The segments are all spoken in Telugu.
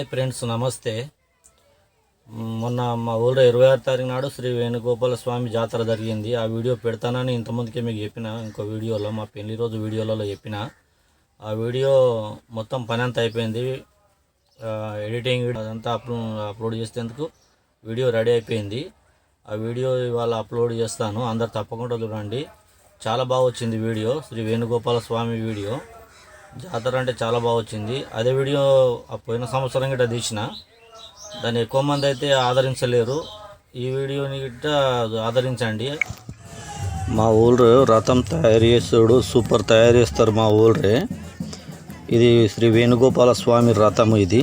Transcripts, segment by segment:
హాయ్ ఫ్రెండ్స్ నమస్తే. మొన్న మా ఊళ్ళో ఇరవై ఆరు తారీఖు నాడు శ్రీ వేణుగోపాల స్వామి జాతర జరిగింది. ఆ వీడియో పెడతానని ఇంతమందికి మీకు చెప్పిన ఇంకో వీడియోలో మా పెళ్ళి రోజు వీడియోలలో చెప్పిన. ఆ వీడియో మొత్తం పని అంతా అయిపోయింది. ఎడిటింగ్ అదంతా అప్లో అప్లోడ్ చేసేందుకు వీడియో రెడీ అయిపోయింది. ఆ వీడియో ఇవాళ అప్లోడ్ చేస్తాను. అందరు తప్పకుండా చూడండి. చాలా బాగా వచ్చింది వీడియో శ్రీ వేణుగోపాల స్వామి వీడియో. జాతర అంటే చాలా బాగా వచ్చింది. అదే వీడియో ఆ పోయిన సంవత్సరం గిట్ట తీసిన. దాన్ని ఎక్కువ మంది అయితే ఆదరించలేరు. ఈ వీడియోని గిట్ట ఆదరించండి. మా ఊళ్ళో రథం తయారు చేస్తాడు సూపర్ తయారు చేస్తారు మా ఊళ్ళే. ఇది శ్రీ వేణుగోపాల స్వామి రథం ఇది.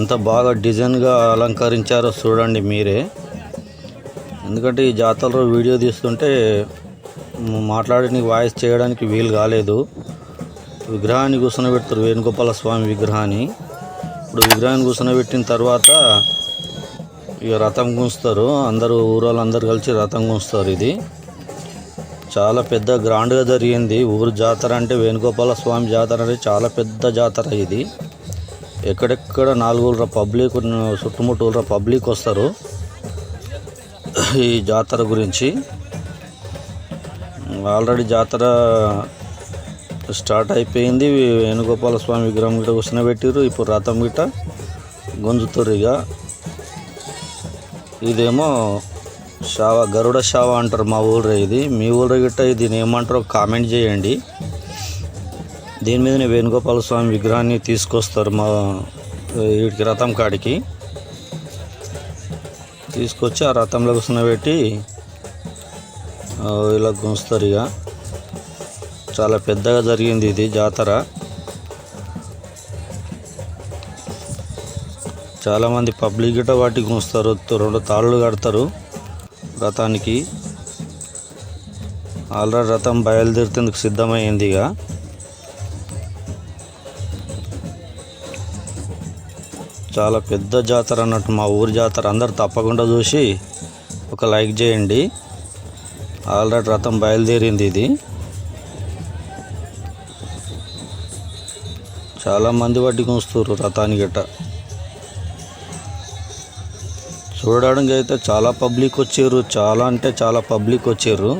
ఎంత బాగా డిజైన్గా అలంకరించారో చూడండి మీరే. ఎందుకంటే ఈ జాతరలో వీడియో తీస్తుంటే మాట్లాడడానికి వాయిస్ చేయడానికి వీలు కాలేదు. విగ్రహాన్ని కూర్చొనబెడతారు వేణుగోపాల స్వామి విగ్రహాన్ని. ఇప్పుడు విగ్రహాన్ని కూర్చొనబెట్టిన తర్వాత ఇక రథం గుంచుతారు అందరూ ఊరోళ్ళందరూ కలిసి రథం గుంచుతారు ఇది. చాలా పెద్ద గ్రాండ్గా జరిగింది. ఊరు జాతర అంటే వేణుగోపాల స్వామి జాతర అంటే చాలా పెద్ద జాతర ఇది. ఎక్కడెక్కడ నాలుగు పబ్లిక్ చుట్టుముట్టు పబ్లిక్ వస్తారు ఈ జాతర గురించి. ఆల్రెడీ జాతర స్టార్ట్ అయిపోయింది. వేణుగోపాల స్వామి విగ్రహం గిట కూర్చొని ఇప్పుడు రథం గిట్ట గుంజుతుర్రు ఇక ఇదేమో షావ గరుడ షావ అంటారు మా ఊళ్ళో ఇది. మీ ఊళ్ళో గిట్ట దీన్ని ఏమంటారో కామెంట్ చేయండి. దీని మీదనే వేణుగోపాల స్వామి విగ్రహాన్ని తీసుకొస్తారు మా వీటికి రథం కాడికి. తీసుకొచ్చి ఆ రథంలో కూర్చొనబెట్టి ఇలా గుంజుతారు ఇక చాలా పెద్దగా జరిగింది ఇది జాతర. చాలామంది పబ్లిక్ గిట్ట వాటికి వస్తారు రెండు తాళ్ళు కడతారు రథానికి ఆల్రెడీ రథం బయలుదేరుతుందుకు సిద్ధమైంది ఇక. చాలా పెద్ద జాతర అన్నట్టు మా ఊరి జాతర. అందరు తప్పకుండా చూసి ఒక లైక్ చేయండి. ఆల్రెడీ రథం బయలుదేరింది ఇది. చాలా మంది పట్టి గుంచుతారు రథానికి గట్ట. చూడడానికి అయితే చాలా పబ్లిక్ వచ్చారు చాలా అంటే చాలా పబ్లిక్ వచ్చారు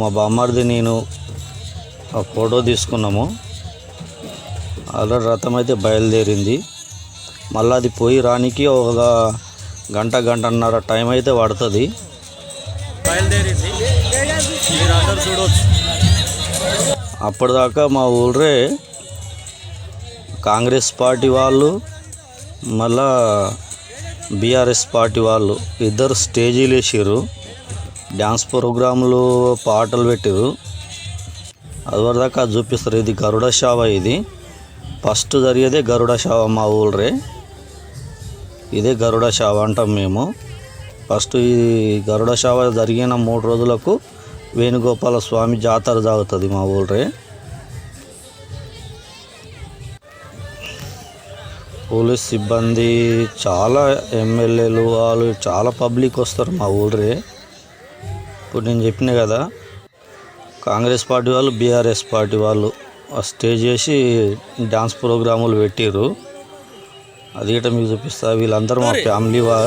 మా బామ్మారిది నేను ఆ ఫోటో తీసుకున్నాము. ఆల్రెడీ రథం అయితే బయలుదేరింది. మళ్ళీ అది పోయి రానికి ఒక గంట గంటన్నర టైం అయితే పడుతుంది. బయలుదేరింది. అప్పటిదాకా మా ఊళ్ళే కాంగ్రెస్ పార్టీ వాళ్ళు మళ్ళా బీఆర్ఎస్ పార్టీ వాళ్ళు ఇద్దరు స్టేజీలు వేసారు డ్యాన్స్ ప్రోగ్రాంలు పాటలు పెట్టారు అదివరదాకా అది చూపిస్తారు. ఇది గరుడ షావ ఇది. ఫస్ట్ జరిగేదే గరుడ షావ మా ఊళ్ళే ఇదే గరుడ షావ అంటాం మేము. ఫస్ట్ ఈ గరుడ షావ జరిగిన మూడు రోజులకు వేణుగోపాల స్వామి జాతర జాగుతుంది మా ఊళ్ళే పోలీస్ సిబ్బంది చాలా ఎమ్మెల్యేలు వాళ్ళు చాలా పబ్లిక్ వస్తారు మా ఊళ్ళే ఇప్పుడు నేను చెప్పిన కదా కాంగ్రెస్ పార్టీ వాళ్ళు బీఆర్ఎస్ పార్టీ వాళ్ళు ఆ స్టేజ్ చేసి డాన్స్ ప్రోగ్రాములు పెట్టిర్రు. అది గిట్ట మీకు చూపిస్తా వీళ్ళందరూ మా ఫ్యామిలీ వా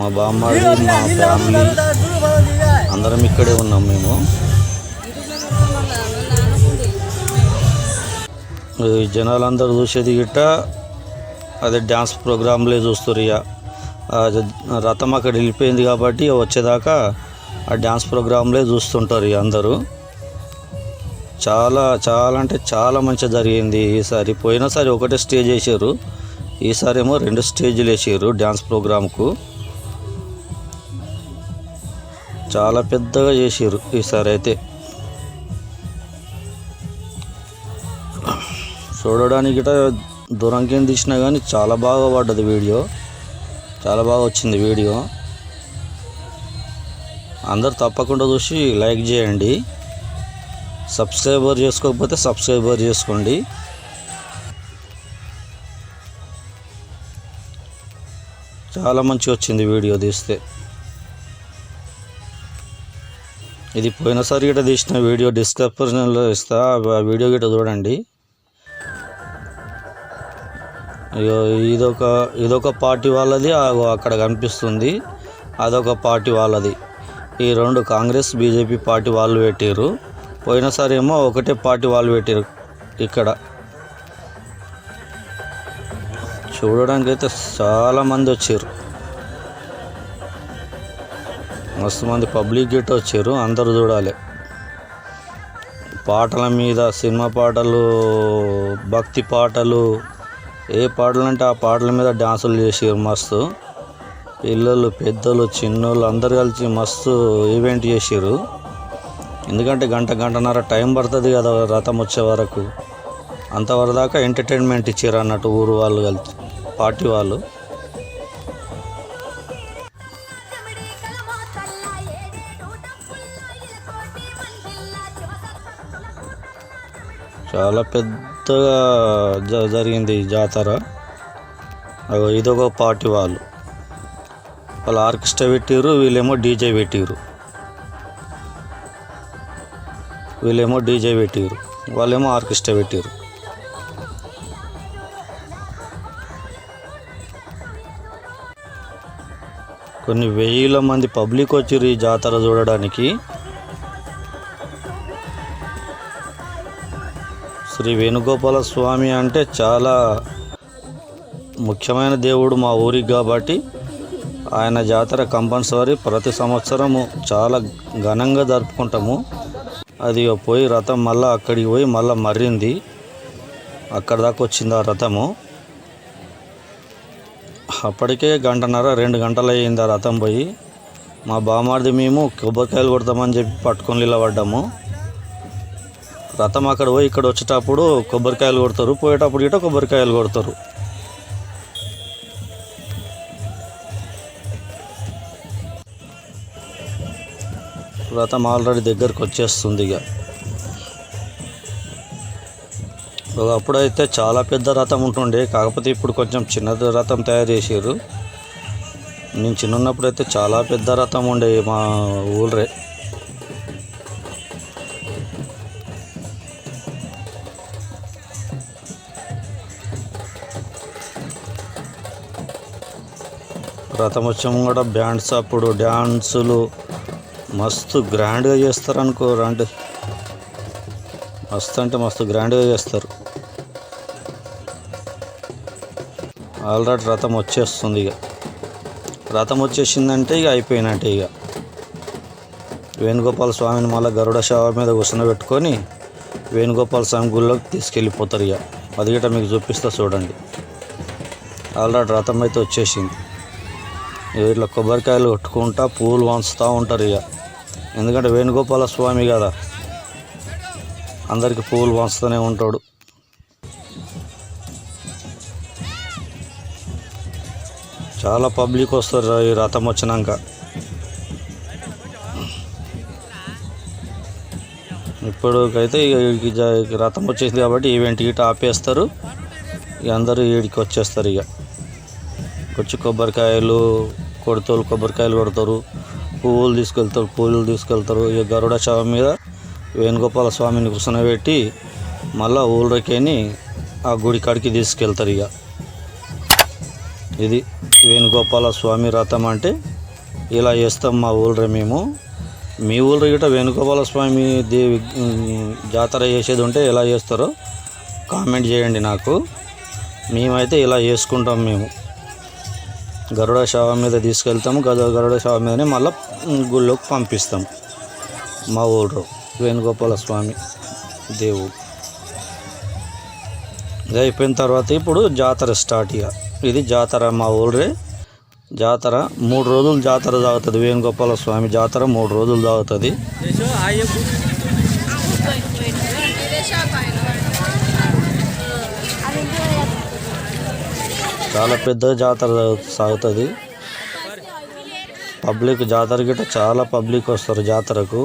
మా బామ్మాడి మా ఫ్యామిలీ. అందరం ఇక్కడే ఉన్నాం మేము. జనాలందరూ చూసేది గిట్ట అదే డ్యాన్స్ ప్రోగ్రాంలే చూస్తారు ఇక రథం అక్కడ వెళ్ళిపోయింది కాబట్టి వచ్చేదాకా ఆ డ్యాన్స్ ప్రోగ్రాంలే చూస్తుంటారు ఇక అందరూ. చాలా చాలా అంటే చాలా మంచిగా జరిగింది ఈసారి. పోయినసారి ఒకటే స్టేజ్ వేసారు ఈసారి ఏమో రెండు స్టేజ్లు వేసారు డ్యాన్స్ ప్రోగ్రాంకు. చాలా పెద్దగా చేసారు ఈసారి అయితే. చూడడానికి దూరంకేం తీసినా కానీ చాలా బాగా పడ్డది వీడియో. చాలా బాగా వచ్చింది వీడియో. అందరు తప్పకుండా చూసి లైక్ చేయండి. సబ్స్క్రైబర్ చేసుకోకపోతే సబ్స్క్రైబర్ చేసుకోండి. చాలా మంచిగా వచ్చింది వీడియో తీస్తే. ఇది పోయినసారి గిట్ట తీసిన వీడియో డిస్క్రిప్షన్లో ఇస్తా. ఆ వీడియో గిట్ట చూడండి. ఇదొక ఇదొక పార్టీ వాళ్ళది ఆగో అక్కడ కనిపిస్తుంది. అదొక పార్టీ వాళ్ళది. ఈ రెండు కాంగ్రెస్ బీజేపీ పార్టీ వాళ్ళు పెట్టారు పోయినసారి ఏమో ఒకటే పార్టీ వాళ్ళు పెట్టారు ఇక్కడ. చూడడానికి అయితే చాలామంది వచ్చారు. మస్తు మంది పబ్లిక్ గేట్ వచ్చారు అందరూ చూడాలి. పాటల మీద సినిమా పాటలు భక్తి పాటలు ఏ పాటలు అంటే ఆ పాటల మీద డాన్సులు చేసారు మస్తు పిల్లలు పెద్దలు చిన్నోళ్ళు అందరు కలిసి మస్తు ఈవెంట్ చేసారు ఎందుకంటే గంట గంటన్నర టైం పడుతుంది కదా రథం వచ్చే వరకు. అంతవరకు దాకా ఎంటర్టైన్మెంట్ ఇచ్చారు అన్నట్టు ఊరు వాళ్ళు కలిసి పార్టీ వాళ్ళు. చాలా పెద్ద కొత్తగా జ జరిగింది ఈ జాతర. ఇదొక పార్టీ వాళ్ళు. వాళ్ళు ఆర్కెస్ట్రా పెట్టిరు వీళ్ళేమో డీజే పెట్టిరు వీళ్ళేమో డీజే పెట్టిరు వాళ్ళేమో ఆర్కెస్ట్రా పెట్టిరు కొన్ని వేల మంది పబ్లిక్ వచ్చిరు ఈ జాతర చూడడానికి. శ్రీ వేణుగోపాల స్వామి అంటే చాలా ముఖ్యమైన దేవుడు మా ఊరికి కాబట్టి ఆయన జాతర కంపల్సరీ ప్రతి సంవత్సరము చాలా ఘనంగా జరుపుకుంటాము. అది పోయి రథం మళ్ళీ అక్కడికి పోయి మళ్ళీ మర్రింది. అక్కడ దాకా వచ్చింది ఆ రథము. అప్పటికే గంటన్నర రెండు గంటలు అయ్యింది ఆ రథం పోయి. మా బామార్ది మేము కొబ్బరికాయలు కొడతామని చెప్పి పట్టుకొని నిలబడ్డాము. రథం అక్కడ పోయి ఇక్కడ వచ్చేటప్పుడు కొబ్బరికాయలు కొడతారు. పోయేటప్పుడు ఇట కొబ్బరికాయలు కొడతారు. రథం ఆల్రెడీ దగ్గరకు వచ్చేస్తుంది ఇక. ఒకప్పుడైతే చాలా పెద్ద రథం ఉంటుండే. కాకపోతే ఇప్పుడు కొంచెం చిన్న రథం తయారు చేసారు నేను చిన్నప్పుడు అయితే చాలా పెద్ద రథం ఉండే మా ఊళ్ళే రథం కూడా బ్యాండ్స్ అప్పుడు డ్యాన్సులు మస్తు గ్రాండ్గా చేస్తారు అనుకో రండి. మస్తు అంటే మస్తు గ్రాండ్గా చేస్తారు. ఆల్రెడీ రథం వచ్చేస్తుంది ఇక. రథం వచ్చేసిందంటే ఇక అయిపోయినట్టే ఇక. వేణుగోపాల స్వామిని మళ్ళీ గరుడ శవ మీద కూర్చొని వేణుగోపాల స్వామి గుళ్ళోకి తీసుకెళ్ళిపోతారు ఇక. అది గిట్ట మీకు చూపిస్తా చూడండి. ఆల్రెడీ రథం అయితే వచ్చేసింది. ఇట్లా కొబ్బరికాయలు కొట్టుకుంటా పూలు వంచుతూ ఉంటారు ఇక. ఎందుకంటే వేణుగోపాల స్వామి కదా. అందరికీ పూలు వంచుతూనే ఉంటాడు. చాలా పబ్లిక్ వస్తారు ఈ రథం వచ్చినాక. ఇప్పటికైతే ఇక రథం వచ్చేసింది కాబట్టి ఈవెంట్ గిట్ట ఆపేస్తారు. ఇక అందరూ ఈడికి వచ్చేస్తారు ఇక. వచ్చి కొబ్బరికాయలు కొడతారు కొబ్బరికాయలు కొడతారు. పువ్వులు తీసుకెళ్తారు పూలు తీసుకెళ్తారు. ఇక గరుడ శవం మీద వేణుగోపాల స్వామిని కూర్చొనబెట్టి మళ్ళా ఊళ్ళకేని ఆ గుడి కాడికి తీసుకెళ్తారు ఇక. ఇది వేణుగోపాల స్వామి రథం అంటే ఇలా చేస్తాం మా ఊళ్ళో మేము. మీ ఊళ్ళో గిట్ట వేణుగోపాల స్వామి దేవి జాతర చేసేది ఉంటే ఎలా చేస్తారో కామెంట్ చేయండి నాకు. మేమైతే ఇలా చేసుకుంటాం మేము. గరుడ శవం మీద తీసుకెళ్తాము. గద గరుడ శవం మీదనే మళ్ళీ గుళ్ళోకి పంపిస్తాం. మా ఊరు వేణుగోపాల స్వామి దేవుడు. ఇది అయిపోయిన తర్వాత ఇప్పుడు జాతర స్టార్ట్ ఇక. ఇది జాతర మా ఊరే. జాతర మూడు రోజులు జాతర తాగుతుంది. వేణుగోపాల స్వామి జాతర మూడు రోజులు తాగుతుంది. చాలా పెద్ద జాతర సాగుతుంది. పబ్లిక్ జాతర గిట్ట చాలా పబ్లిక్ వస్తారు జాతరకు.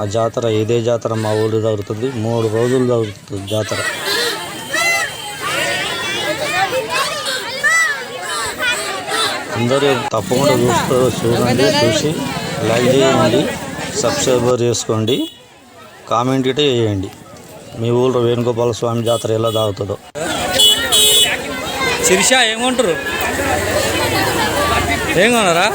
ఆ జాతర ఇదే జాతర మా ఊరు దొరుకుతుంది మూడు రోజులు జరుగుతుంది జాతర. అందరూ తప్పకుండా చూస్తూ చూడండి చూసి లైక్ చేయండి సబ్స్క్రైబర్ చేసుకోండి కామెంట్ గిట్ట చేయండి. మీ ఊళ్ళో వేణుగోపాల స్వామి జాతర ఎలా తాగుతుందో శిరీష ఏమంటారు? ఏం కొనరా